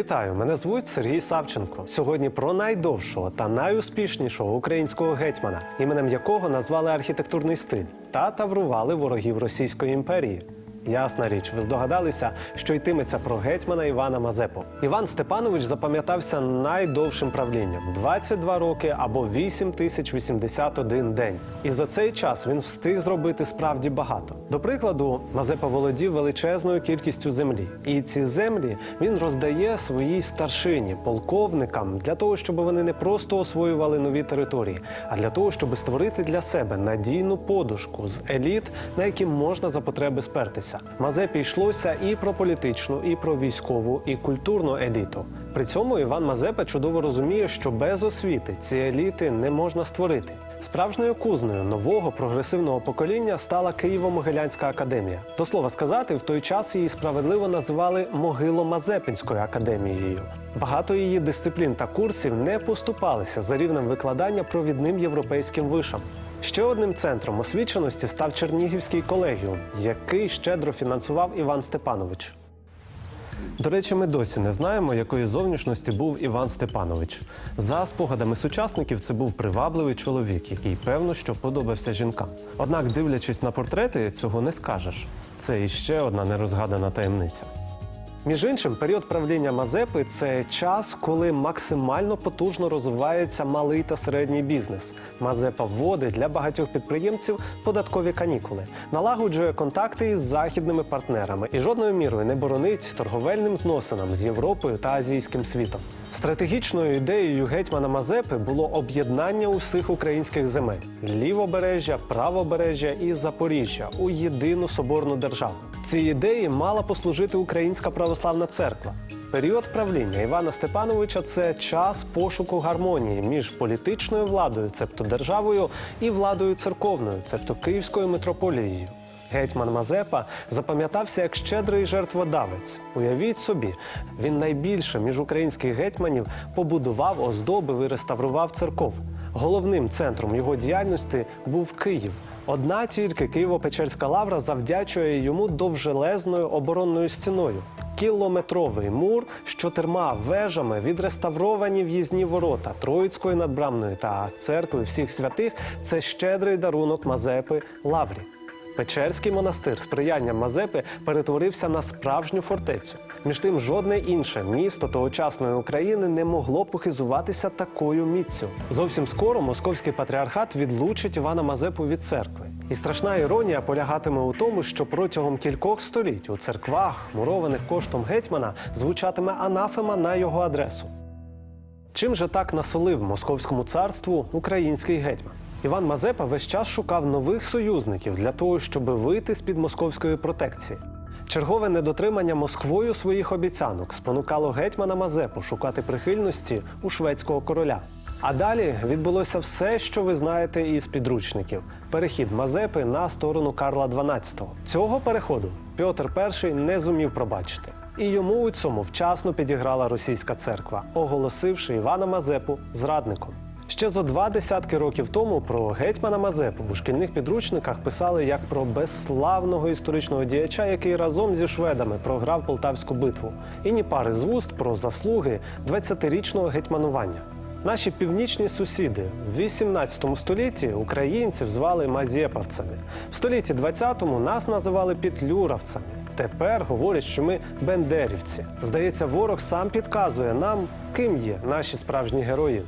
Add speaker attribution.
Speaker 1: Вітаю! Мене звуть Сергій Савченко. Сьогодні про найдовшого та найуспішнішого українського гетьмана, іменем якого назвали архітектурний стиль та таврували ворогів Російської імперії. Ясна річ, ви здогадалися, що йтиметься про гетьмана Івана Мазепу. Іван Степанович запам'ятався найдовшим правлінням 22 роки або 8081 день. І за цей час він встиг зробити справді багато. До прикладу, Мазепа володів величезною кількістю землі, і ці землі він роздає своїй старшині, полковникам, для того, щоб вони не просто освоювали нові території, а для того, щоб створити для себе надійну подушку з еліт, на які можна за потреби спертися. Мазепі йшлося і про політичну, і про військову, і культурну еліту. При цьому Іван Мазепа чудово розуміє, що без освіти ці еліти не можна створити. Справжньою кузнею нового прогресивного покоління стала Києво-Могилянська академія. До слова сказати, в той час її справедливо називали Могило-Мазепинською академією. Багато її дисциплін та курсів не поступалися за рівнем викладання провідним європейським вишам. Ще одним центром освіченості став Чернігівський колегіум, який щедро фінансував Іван Степанович. До речі, ми досі не знаємо, якої зовнішності був Іван Степанович. За спогадами сучасників, це був привабливий чоловік, який певно що подобався жінкам. Однак, дивлячись на портрети, цього не скажеш. Це іще одна нерозгадана таємниця. Між іншим, період правління Мазепи це час, коли максимально потужно розвивається малий та середній бізнес. Мазепа вводить для багатьох підприємців податкові канікули, налагоджує контакти із західними партнерами і жодною мірою не боронить торговельним зносинам з Європою та азійським світом. Стратегічною ідеєю гетьмана Мазепи було об'єднання усіх українських земель лівобережжя, правобережжя і Запоріжжя у єдину соборну державу. Ці ідеї мала послужити Українська православна церква. Період правління Івана Степановича це час пошуку гармонії між політичною владою, цебто державою, і владою церковною, цебто Київською митрополією. Гетьман Мазепа запам'ятався як щедрий жертводавець. Уявіть собі, він найбільше між українських гетьманів побудував, оздобив і реставрував церков. Головним центром його діяльності був Київ. Одна тільки Києво-Печерська лавра завдячує йому довжелезною оборонною стіною. Кілометровий мур з чотирма вежами, відреставровані в'їзні ворота Троїцької надбрамної та церкви всіх святих це щедрий дарунок Мазепи Лаврі. Печерський монастир сприянням Мазепи перетворився на справжню фортецю. Між тим, жодне інше місто тогочасної України не могло похизуватися такою міцю. Зовсім скоро московський патріархат відлучить Івана Мазепу від церкви. І страшна іронія полягатиме у тому, що протягом кількох століть у церквах, мурованих коштом гетьмана, звучатиме анафема на його адресу. Чим же так насолив московському царству український гетьман? Іван Мазепа весь час шукав нових союзників для того, щоб вийти з під московської протекції. Чергове недотримання Москвою своїх обіцянок спонукало гетьмана Мазепу шукати прихильності у шведського короля. А далі відбулося все, що ви знаєте із підручників: перехід Мазепи на сторону Карла XII. Цього переходу Петр І не зумів пробачити. І йому у цьому вчасно підіграла російська церква, оголосивши Івана Мазепу зрадником. Ще зо два десятки років тому про гетьмана Мазепу у шкільних підручниках писали як про безславного історичного діяча, який разом зі шведами програв Полтавську битву, і ні пари з вуст про заслуги 20-річного гетьманування. Наші північні сусіди в 18 столітті українців звали мазєпавцями. В столітті 20-му нас називали петлюравцями. Тепер говорять, що ми бендерівці. Здається, ворог сам підказує нам, ким є наші справжні герої.